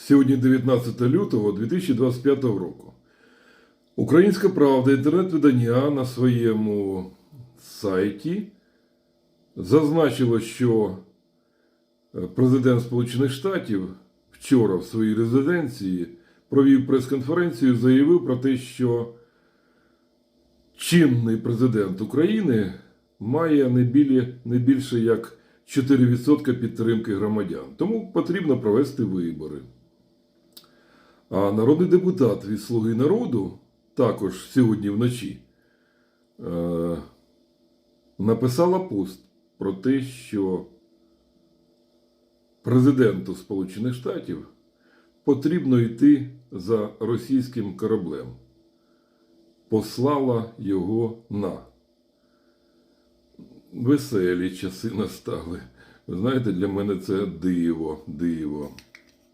Сьогодні 19 лютого 2025 року. Українська правда, інтернет-видання на своєму сайті зазначило, що е, президент Сполучених Штатів вчора в своїй резиденції провів прес-конференцію, заявив про те, що чинний президент України має не більше як 4% підтримки громадян. Тому потрібно провести вибори. А народний депутат від Слуги народу також сьогодні вночі е, написала пост про те, що президенту Сполучених Штатів потрібно йти за російським кораблем. Послала його на. Веселі часи настали. Знаєте, для мене це диво, диво.